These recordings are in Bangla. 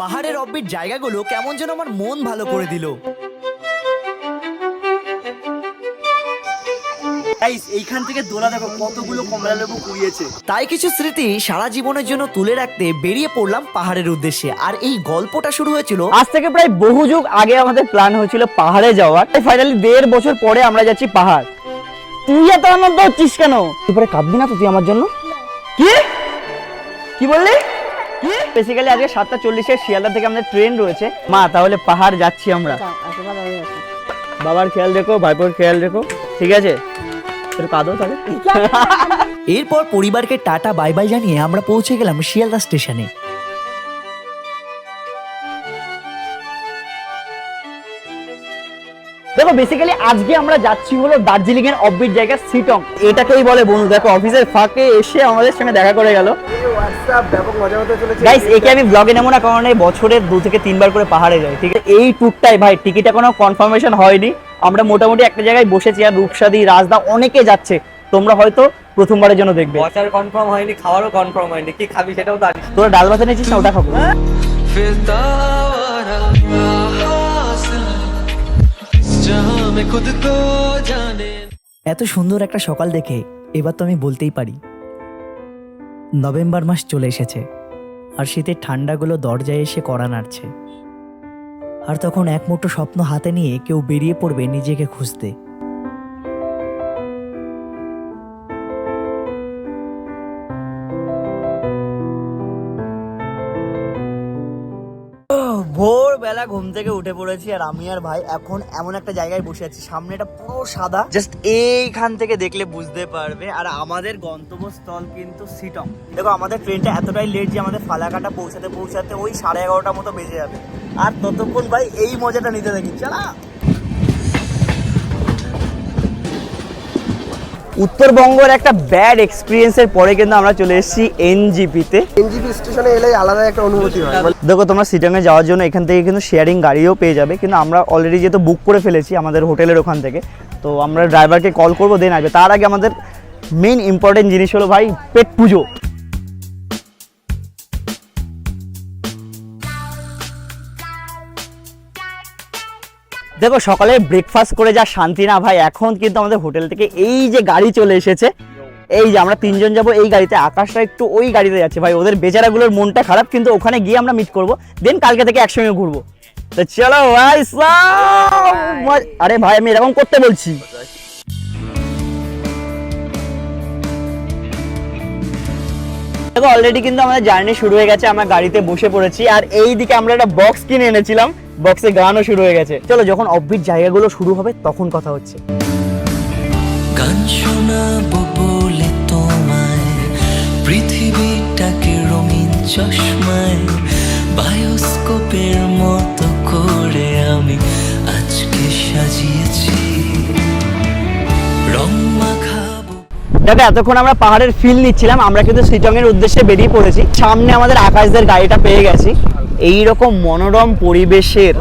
পাহাড়ের অব্বির জায়গাগুলো কেমন যেন আমার মন ভালো করে দিল। এইখান থেকে দোলা দেখো কতগুলো কমলা লেবু কুড়িয়েছে। তাই কিছু স্মৃতি সারা জীবনের জন্য তুলে রাখতে বেরিয়ে পড়লাম পাহাড়ের উদ্দেশ্যে। আর এই গল্পটা শুরু হয়েছিল আজ থেকে প্রায় বহু যুগ আগে আমাদের প্ল্যান হয়েছিল পাহাড়ে যাওয়ার। ফাইনালি দেড় বছর পরে আমরা যাচ্ছি পাহাড়। তুই এত আনন্দ হচ্ছিস কেন? তুই পরে কাঁদবি না তো তুই আমার জন্য? কি? কি বললি? বেসিক্যালি আজকে সাতটা চল্লিশে শিয়ালদা থেকে আমাদের ট্রেন রয়েছে। মা তাহলে পাহাড় যাচ্ছি আমরা। বাবার খেয়াল রেখো ভাইপোর খেয়াল রেখো ঠিক আছে? একটু কাঁদো তাহলে? এরপর পরিবারকে টাটা বাই বাই জানিয়ে আমরা পৌঁছে গেলাম শিয়ালদা স্টেশনে। দেখো বেসিক্যালি আজকে আমরা যাচ্ছি হলো দার্জিলিং এর অফবিট জায়গা সিটং। এটাকেই বলে বন্ধু দেখো অফিসের ফাঁকে এসে আমাদের সঙ্গে দেখা করে গেল। গাইস একে আমি ব্লগে নেব না কারণ এই বছরের দু থেকে তিনবার করে পাহাড়ে যাই ঠিক আছে? এই ট্যুরটাই ভাই টিকিট এখনও কনফার্মেশন হয়নি। আমরা মোটামুটি একটা জায়গায় বসেছি আর রূপসাদি রাজদা অনেকে যাচ্ছে। তোমরা হয়তো প্রথমবারের জন্য দেখবে। বসার কনফার্ম হয়নি খাওয়ারও কনফার্ম হয়নি। কি খাবি সেটাও জানিস। তোরা ডাল ভাত নিয়েছিস না ওটা খাব। এত সুন্দর একটা সকাল দেখে এবার তো আমি বলতেই পারি। নভেম্বর মাস চলে এসেছে, আর শীতের ঠান্ডাগুলো দরজায় এসে কড়া নাড়ছে। আর তখন এক মুঠো স্বপ্ন হাতে নিয়ে কেউ বেরিয়ে পড়বে নিজেকে খুঁজতে। থেকে উঠে পড়েছি আর আমি আর ভাই এখন এমন একটা জায়গায় বসে আছি। সামনে সামনেটা পুরো সাদা। জাস্ট এইখান থেকে দেখলে বুঝতে পারবে। আর আমাদের গন্তব্যস্থল কিন্তু সিটং। দেখো, আমাদের ট্রেনটা এতটাই লেট যে আমাদের ফালাকাটা পৌঁছাতে পৌঁছাতে ওই সাড়ে এগারোটার মতো বেজে যাবে। আর ততক্ষণ ভাই এই মজাটা নিতে দেখি চালা। উত্তরবঙ্গের একটা ব্যাড এক্সপিরিয়েন্সের পরে কিন্তু আমরা চলে এসেছি এনজিপিতে। এনজিপি স্টেশনে এলেই আলাদা একটা অনুভূতি হয়। দেখো তোমরা সিটাংয়ে যাওয়ার জন্য এখান থেকে কিন্তু শেয়ারিং গাড়িও পেয়ে যাবে। কিন্তু আমরা অলরেডি যেহেতু বুক করে ফেলেছি আমাদের হোটেলের ওখান থেকে তো আমরা ড্রাইভারকে কল করব দেন আসবে। তার আগে আমাদের মেইন ইম্পর্টেন্ট জিনিস হলো ভাই পেট পুজো। দেখো সকালে ব্রেকফাস্ট করে যা শান্তি না ভাই এখন কিন্তু আমাদের হোটেল থেকে এই যে গাড়ি চলে এসেছে এই যে আমরা তিনজন যাব এই গাড়িতে আকাশটা একটু ওই গাড়িতে যাচ্ছে ভাই ওদের বেচারাগুলোর মনটা খারাপ কিন্তু ওখানে গিয়ে আমরা মিট করব দেন কালকে থেকে একসঙ্গে ঘুরবো। তো চলো ভাই আরে ভাই আমি এরকম করতে বলছি। দেখো অলরেডি কিন্তু আমাদের জার্নি শুরু হয়ে গেছে, আমরা গাড়িতে বসে পড়েছি। আর এই দিকে আমরা একটা বক্স কিনে এনেছিলাম বক্সে গানও শুরু হয়ে গেছে। চলো, যখন অফবিট জায়গাগুলো শুরু হবে, তখন কথা হচ্ছে। গান শোনাবো বলে তোমায়, পৃথিবীটাকে রঙিন চশমায় বায়োস্কোপের মতো করে আমি আজকে সাজিয়েছি। দেখো এতক্ষণ আমরা পাহাড়ের ফিল নিচ্ছিলাম আমরা কিন্তু এর উদ্দেশ্যে বেরিয়ে পড়েছি। সামনে আমাদের আকাশদের গাড়িটা পেয়ে গেছি। এই রকম মনোরম পরিবেশের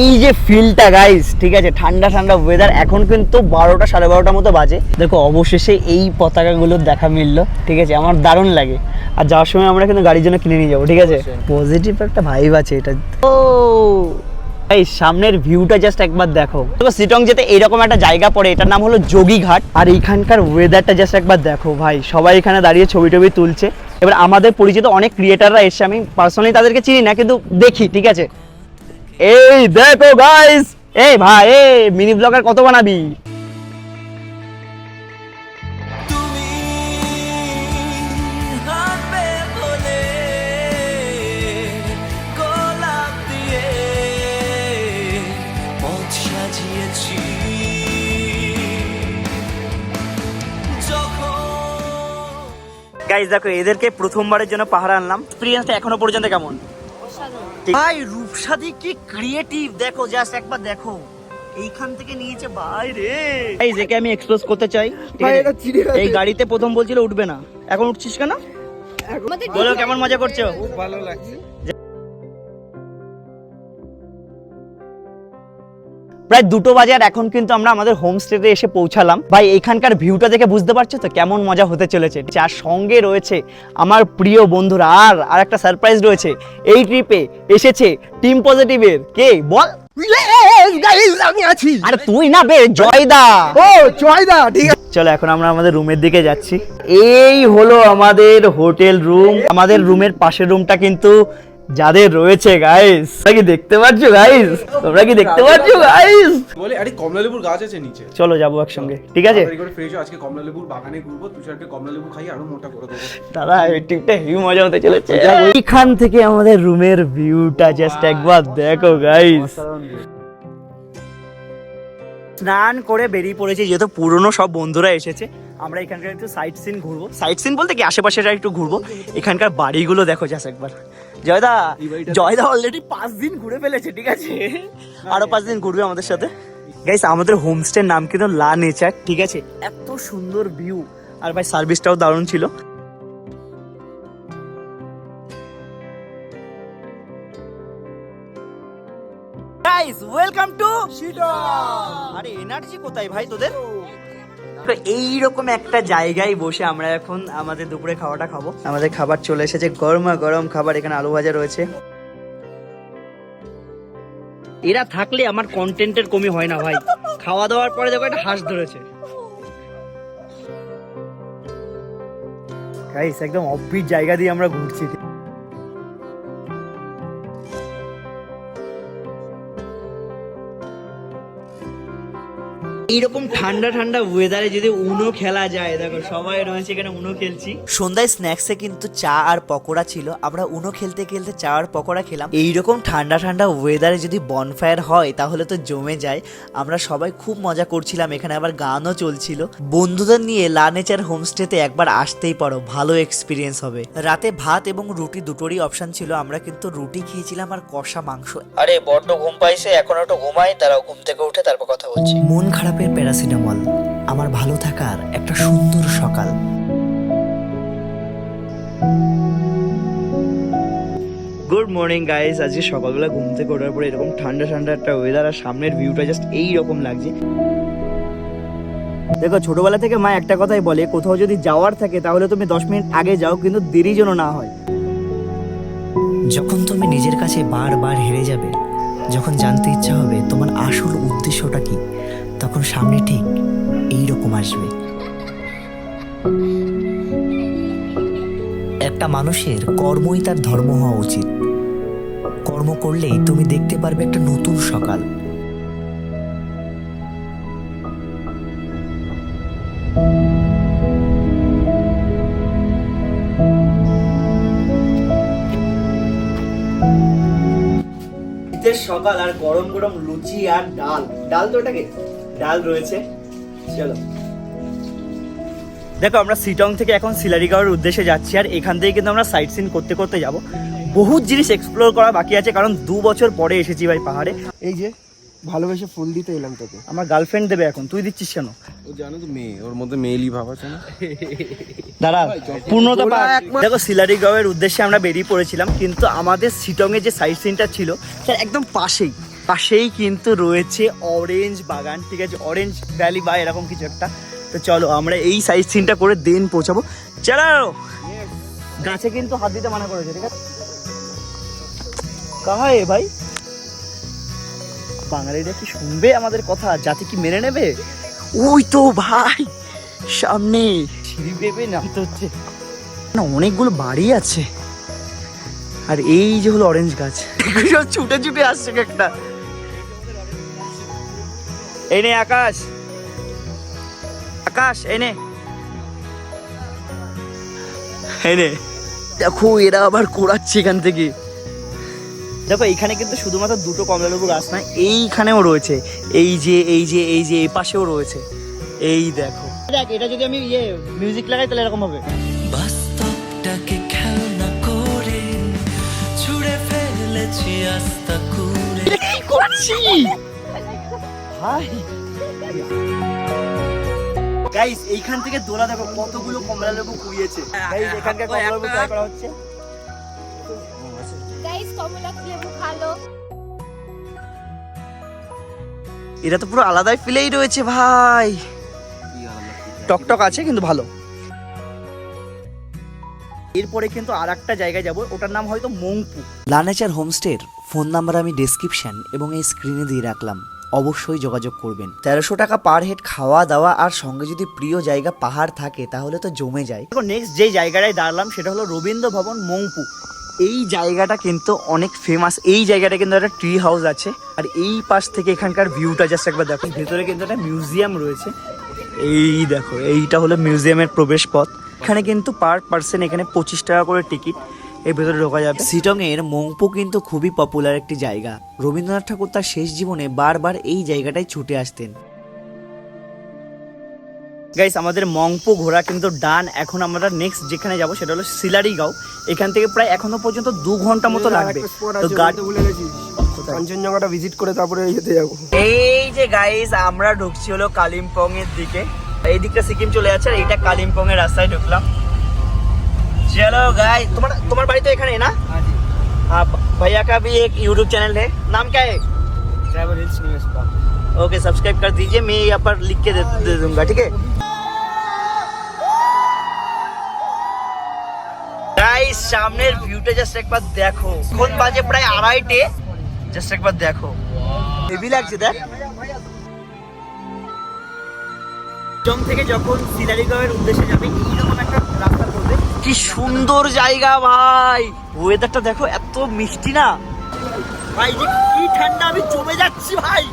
এই যে ফিলটা গাইস ঠিক আছে ঠান্ডা ঠান্ডা ওয়েদার এখন কিন্তু বারোটা সাড়ে বারোটার মতো বাজে। দেখো অবশেষে এই পতাকাগুলোর দেখা মিললো ঠিক আছে আমার দারুণ লাগে। আর যাওয়ার সময় আমরা কিন্তু গাড়ির জন্য কিনে নিয়ে যাব ঠিক আছে? পজিটিভ একটা ভাইব আছে এটা। ও! এই সামনের ভিউটা জাস্ট একবার দেখো। তো সিটং যেতে এইরকম একটা জায়গা পড়ে, এটার নাম হলো যোগীঘাট আর এইখানকার ওয়েদারটা জাস্ট একবার দেখো ভাই, সবাই এখানে দাঁড়িয়ে ছবি টবি তুলছে। এবার আমাদের পরিচিত অনেক ক্রিয়েটাররা এসে আমি পার্সোনালি তাদেরকে চিনি না, কিন্তু দেখি, ঠিক আছে? এই দেখো গাইস এই ভাই, এই মিনি ব্লগার কত বানাবি? গাইস দেখো এদেরকে প্রথমবারের জন্য পাহাড়ে আনলাম। এক্সপিরিয়েন্সটা এখনও পর্যন্ত কেমন? ভাই রূপসাদি কি ক্রিয়েটিভ দেখো জাস্ট একবার দেখো। এইখান থেকে নিয়েছে ভাই রে। এই যেকে আমি এক্সপ্রেস করতে চাই ভাই, এটা চিড়ে গেছে। এই গাড়িতে প্রথম বলছিল উঠবে না। এখন উঠছিস কেন? বলো কেমন মজা করছ? খুব ভালো লাগছে। প্রায় দুটো বাজে আর এখন কিন্তু আমরা আমাদের হোমস্টেতে এসে পৌঁছালাম। ভাই এখানকার ভিউটা দেখে বুঝতে পারছ তো? কেমন মজা হতে চলেছে। যার সঙ্গে রয়েছে আমার প্রিয় বন্ধুরা আর আর একটা সারপ্রাইজ রয়েছে। এই ট্রিপে এসেছে টিম পজিটিভের কে? বল। আমি আছি। আরে তুই না বে জয়দা। ও জয়দা ঠিক আছে। চলো এখন আমরা আমাদের রুমের দিকে যাচ্ছি। এই হলো আমাদের হোটেল রুম আমাদের রুমের পাশের রুমটা কিন্তু যাদের রয়েছে গাইস তোমরা কি দেখতে পাচ্ছ গাইস তোমরা কি দেখতে পাচ্ছ গাইস বলে আরে কমলা লেবুর গাছ আছে নিচে। চলো যাব একসঙ্গে ঠিক আছে? ফ্রেশ আজকে কমলা লেবুর বাগানে ঘুরবো তুষারকে কমলা লেবু খাই আরও মোটা করে দেবো। দাদা এই ট্রিপটা হেভি মজা হতে চলেছে। এইখান থেকে আমাদের রুমের ভিউটা জাস্ট একবার দেখো গাইস স্নান করে বেরিয়ে পড়েছি যেহেতু পুরনো সব বন্ধুরা এসেছে আমরা এখানকার একটু সাইট সিন ঘুরবো। সাইট সিন বলতে কি আশেপাশেটা একটু ঘুরবো। এখানকার বাড়িগুলো দেখো জাস্ট একবার। জয়দা জয়দা অলরেডি পাঁচ দিন ঘুরে ফেলেছে ঠিক আছে? আরও পাঁচ দিন ঘুরবে আমাদের সাথে। গাইস আমাদের হোমস্টের নাম কিন্তু লা নেচার ঠিক আছে? এত সুন্দর ভিউ আর ভাই সার্ভিসটাও দারুণ ছিল। গাইস ওয়েলকাম টু আরে এনার্জি কোথায় ভাই তোদের? তো এইরকম একটা জায়গায় বসে আমরা এখন আমাদের দুপুরে খাওয়াটা খাব। আমাদের খাবার চলে এসেছে গরমা গরম খাবার, এখানে আলু ভাজা রয়েছে। এরা থাকলে আমার কন্টেন্টের কমি হয় না ভাই। খাওয়া দাওয়ার পরে দেখো একটা হাঁস ধরেছে। একদম অফবিট জায়গা দিয়ে আমরা ঘুরছি। এইরকম ঠান্ডা ঠান্ডা ওয়েদারে যদি উনো খেলা যায় দেখো সবাই রয়েছে এখানে উনো খেলছি। সন্ধ্যায় স্ন্যাক্সে কিন্তু চা আর পকোড়া ছিল। আমরা উনো খেলতে খেলতে চা আর পকোড়া খেলাম। এইরকম ঠান্ডা ঠান্ডা ওয়েদারে যদি বনফায়ার হয় তাহলে তো জমে যায়। আমরা সবাই খুব মজা করছিলাম এখানে আবার গানও চলছিল। বন্ধুদের নিয়ে লানেচার হোমস্টেতে একবার আসতেই পারো ভালো এক্সপিরিয়েন্স হবে। রাতে ভাত এবং রুটি দুটোরই অপশন ছিল আমরা কিন্তু রুটি খেয়েছিলাম আর কষা মাংস। আরে বড্ড ঘুম পাইছে এখন একটু ঘুমাই তারাও ঘুম থেকে উঠে তারপর কথা বলছি। মন খারাপের প্যারাসিটামল। আমার ভালো থাকার একটা সুন্দর সকাল। গুড মর্নিং গাইস আজকে সকালবেলা ঘুম থেকে ওঠার পরে এরকম ঠান্ডা ঠান্ডা একটা ওয়েদার আর সামনের ভিউটা জাস্ট এই রকম লাগছে। দেখো ছোটবেলা থেকে মা একটা কথাই বলে কোথাও যদি যাওয়ার থাকে তাহলে তুমি দশ মিনিট আগে যাও কিন্তু দেরি যেন না হয়। যখন তুমি নিজের কাছে বারবার হেরে যাবে যখন জানতে ইচ্ছা হবে তোমার আসল উদ্দেশ্যটা কি তখন সামনে ঠিক এই রকম আসবে। একটা মানুষের কর্মই তার ধর্ম হওয়া উচিত। কর্ম করলেই তুমি দেখতে পারবে একটা নতুন সকাল। সকাল আর গরম গরম লুচি আর ডাল। ডাল তো ওটাকে ডাল রয়েছে। চলো। দেখো আমরা সিটং থেকে এখন সিলারিগাঁওয়ের উদ্দেশ্যে যাচ্ছি আর এখান থেকে কিন্তু আমরা সাইট সিন করতে করতে যাব। বহুত জিনিস এক্সপ্লোর করা বাকি আছে কারণ দু বছর পরে এসেছি ভাই পাহাড়ে। এই যে ভালোবেসে ফুল দিতে এলাম তোকে। আমার গার্লফ্রেন্ড দেবে এখন তুই দিচ্ছিস কেন? ও জানো তো মেয়ে ওর মধ্যে মেয়েলি ভাব আছে না? দাঁড়া পূর্ণতা পা দেখো সিলারিগাঁওয়ের উদ্দেশ্যে আমরা বেরিয়ে পড়েছিলাম কিন্তু আমাদের সিটংয়ে যে সাইট সিনটা ছিল তার একদম পাশেই। পাশেই কিন্তু রয়েছে অরেঞ্জ বাগান ঠিক আছে? অরেঞ্জ ভ্যালি বা এরকম কিছু একটা। তো চলো আমরা এই সাইজ সিনটা করে দেন পৌঁছাবো। চলো! গাছে কিন্তু হাত দিতে মানা করেছে ঠিক আছে? কাহা এ ভাই? বাঙালিরা কি শুনবে আমাদের কথা? জাতি কি মেনে নেবে? ওই তো ভাই সামনে। সিঁড়ি বেবে নামতে হচ্ছে। না অনেকগুলো বাড়ি আছে। আর এই যে হলো অরেঞ্জ গাছ। সব ছুটে ছুটে আসছে একটা। এই নে আকাশ। আকাশ এই নে। এই নে। দেখো এরা আবার কোড়াচ্ছে এখান থেকে। দেখো এইখানে কিন্তু শুধুমাত্র দুটো কমলালেবু গাছ না এইখানেও রয়েছে। এই যে এই যে এই যে এই পাশেও রয়েছে। এই দেখো। দেখ এটা যদি আমি ইয়ে মিউজিক লাগাই তাহলে এরকম হবে। বাস্তবটাকে খেলনা করে ছুড়ে ফেলেছি আস্তা করে কি করছি হাই গাইস এইখান থেকে দোলা দেখো কতগুলো কমলা লেবু কুড়িয়েছে। গাইস এখানকার কমলা লেবু ট্রাই করা হচ্ছে। গাইস কমলা লেবু ভালো। এটা তো পুরো আলাদাই ফিলেই রয়েছে ভাই। টকটক আছে কিন্তু ভালো। এরপরে কিন্তু আর একটা জায়গায় যাব ওটার নাম হয়তো মংপু। লানেচার হোমস্টের ফোন নাম্বার আমি ডেসক্রিপশন এবং এই স্ক্রিনে দিয়ে রাখলাম। অবশ্যই যোগাযোগ করবেন। তেরোশো টাকা পার হেড খাওয়া দাওয়া আর সঙ্গে যদি প্রিয় জায়গা পাহাড় থাকে, তাহলে তো জমে যায়। দেখো নেক্সট যে জায়গাটায় দাঁড়ালাম, সেটা হলো রবীন্দ্র ভবন, মংপু। এই জায়গাটা কিন্তু অনেক ফেমাস এই জায়গাটা কিন্তু একটা ট্রি হাউস আছে। আর এই পাশ থেকে এখানকার ভিউটা জাস্ট একবার দেখো। ভেতরে কিন্তু একটা মিউজিয়াম রয়েছে। এই দেখো, এইটা হলো মিউজিয়ামের প্রবেশ পথ। এখানে কিন্তু পার পার্সন এখানে পঁচিশ টাকা করে টিকিট এর ভেতরে ঢোকা যাবে। সিটংয়ের মংপো কিন্তু খুবই পপুলার একটি জায়গা। রবীন্দ্রনাথ ঠাকুর তার শেষ জীবনে বারবার এই জায়গাটায় ছুটে আসতেন। গাইস আমাদের মংপো ঘোরা কিন্তু ডান এখন আমরা নেক্সট যেখানে যাব সেটা হলো সিলারিগাঁও এখান থেকে প্রায় এখনও পর্যন্ত দু ঘণ্টা মতো লাগবে। তো গাড়ি ভুলে গেছিস কাঞ্চনজঙ্ঘাটা ভিজিট করে তারপরে যেতে যাব। এই যে গাইস আমরা ঢুকছি হলো কালিম্পং এর দিকে। এই দিকটা সিকিম চলে যাচ্ছে আর এইটা কালিম্পং এর রাস্তায় ঢুকলাম। চলো গাই তোমার তোমার বাড়ি তো এখানে না हाँ भैया का भी एक यूट्यूब चैनल है नाम क्या है travel hills news okay subscribe कर दीजिए मैं यहाँ पर लिख के दे, दे दूंगा ठीक है গাইস সামনের ভিউটা জাস্ট একবার দেখো কোন বাজে প্রায় আড়াইটে জাস্ট একবার দেখো হেভি লাগছে দেখ জম থেকে যখন সিলারিগাঁওয়ের উদ্দেশ্যে যাবে এইরকম একটা রাস্তা পড়বে কি সুন্দর জায়গা ভাই। ওয়েদারটা দেখো এত মিষ্টি না? ভাই যে কি ঠান্ডা আমি জমে যাচ্ছি ভাই।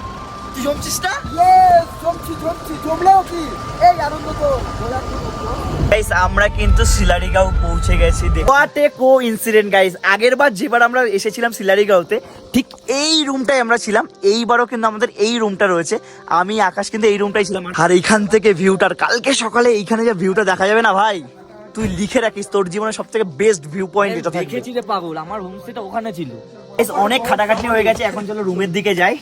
তুই জমছিস না? জমছি জমছি। জমলেও কি? এই আনন্দ তো। গাইস আমরা কিন্তু সিলারিগাঁও পৌঁছে গেছি। What a co incident guys আগের বার যেবার আমরা এসেছিলাম সিলারিগাঁওতে ঠিক এই রুমটাই আমরা ছিলাম। এইবারও কিন্তু আমাদের এই রুমটা রয়েছে। আমি আকাশ কিন্তু এই রুমটাই ছিলাম। আর এইখান থেকে ভিউটার কালকে সকালে এইখানে যে ভিউটা দেখা যাবে না ভাই? তুই লিখে রাখিস তোর জীবনের সব থেকে বেস্ট ভিউ পয়েন্ট এটা থাকবে। দেখেছি রে পাগল আমার হোমস্টেটা ওখানে ছিল। Guys, অনেক খাটাখাটনি হয়ে গেছে এখন চলো রুমের দিকে যাই।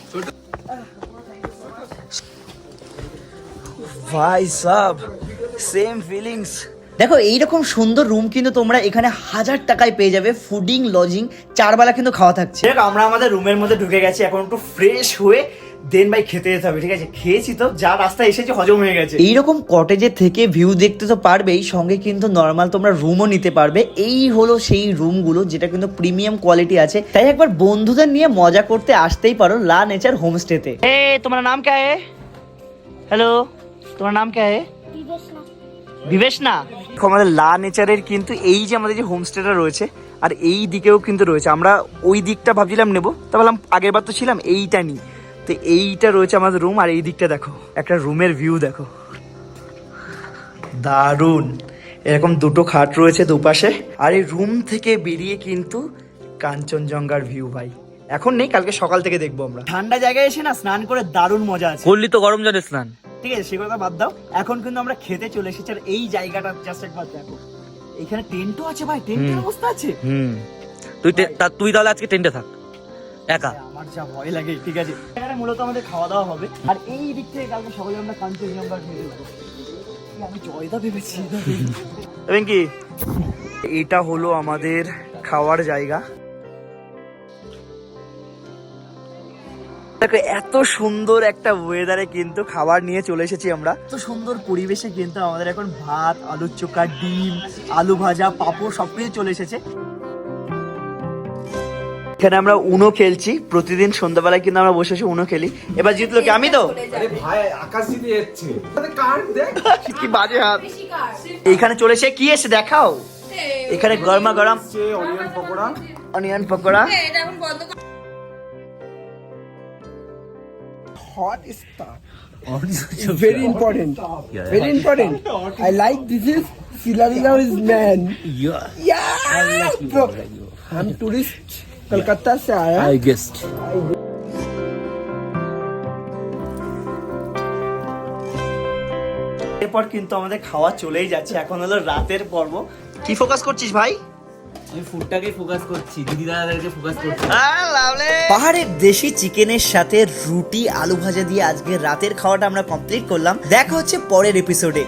ভাই সব সেম ফিলিংস দেখো এইরকম সুন্দর রুম কিন্তু তোমরা এখানে হাজার টাকায় পেয়ে যাবে ফুডিং লজিং চার বেলা কিন্তু খাওয়া থাকছে। দেখ আমরা আমাদের রুমের মধ্যে ঢুকে গেছি এখন একটু ফ্রেশ হয়ে দেন ভাই খেতে যেতে হবে ঠিক আছে? খেয়েছি তো যা রাস্তায় এসেছে হজম হয়ে গেছে। এইরকম কটেজে থেকে ভিউ দেখতে তো পারবেই সঙ্গে কিন্তু নর্মাল তোমরা রুমও নিতে পারবে। এই হলো সেই রুমগুলো যেটা কিন্তু প্রিমিয়াম কোয়ালিটি আছে। তাই একবার বন্ধুদের নিয়ে মজা করতে আসতেই পারো লা নেচার হোমস্টেতে এ তোমার নাম কে है হ্যালো তোমার নাম কে है বিবেশ না আমাদের লা নেচারের কিন্তু এই যে আমাদের যে হোমস্টেটা রয়েছে আর এই দিকেও কিন্তু রয়েছে। আমরা ওই দিকটা ভাবছিলাম নেব তা বললাম আগের বার তো ছিলাম এইটা নিই। তো এইটা রয়েছে আমাদের রুম আর এই দিকটা দেখো একটা রুমের ভিউ দেখো। দারুণ। এরকম দুটো খাট রয়েছে দুপাশে আর এই রুম থেকে বেরিয়ে কিন্তু কাঞ্চনজঙ্ঘার ভিউ ভাই। এখন নেই কালকে সকাল থেকে দেখব আমরা। ঠান্ডা জায়গায় এসে না স্নান করে দারুণ মজা আছে। করলি তো গরম জলে স্নান। ঠিক আছে সে কথা বাদ দাও। এখন কিন্তু আমরা খেতে চলে এসেছি আর এই জায়গাটা জাস্ট একবার দেখো। এখানে টেন্টও আছে ভাই টেন্টের। অবস্থা আছে। হুম। তুই তা- তুই তাহলে আজকে টেন্টে থাক। একা। আমার যা ভয় লাগে ঠিক আছে? এখানে মূলত আমাদের খাওয়া দাওয়া হবে। আর এই দিক থেকে কালকে সকালে আমরা কাঞ্চনজঙ্ঘা খেয়ে দেবো। আমি জয়দা ভেবেছি। এবং কি এটা হলো আমাদের খাওয়ার জায়গা। দেখো এত সুন্দর একটা ওয়েদারে কিন্তু খাবার নিয়ে চলে এসেছি আমরা। এত সুন্দর পরিবেশে কিন্তু আমাদের এখন ভাত আলুর চোখা ডিম আলু ভাজা পাঁপড় সবকিছু চলে এসেছে। এখানে আমরা উনো খেলছি প্রতিদিন সন্ধ্যাবেলায় কিন্তু আমরা বসে বসে উনো খেলি। এবার জিতলো কি? আমি তো? কি বাজে হাত। এইখানে চলে এসে কি এসে দেখাও? এখানে গরমা গরম। Onion pakora. Onion pakora. hot stuff. very important. Very important. I like this is Silarigao is man. Yeah. Yeah. Bro, I'm tourist. Calcutta से आया আই গেস্ট এরপর কিন্তু আমাদের খাওয়া চলেই যাচ্ছে এখন হলো রাতের পর্ব কি ফোকাস করছিস ভাই আমি ফুডটাকে ফোকাস করছি দিদি দাদাদেরকে ফোকাস করছি পাহাড়ের দেশি চিকেনের সাথে রুটি আলু ভাজা দিয়ে আজকে রাতের খাওয়াটা আমরা কমপ্লিট করলাম দেখা হচ্ছে পরের এপিসোডে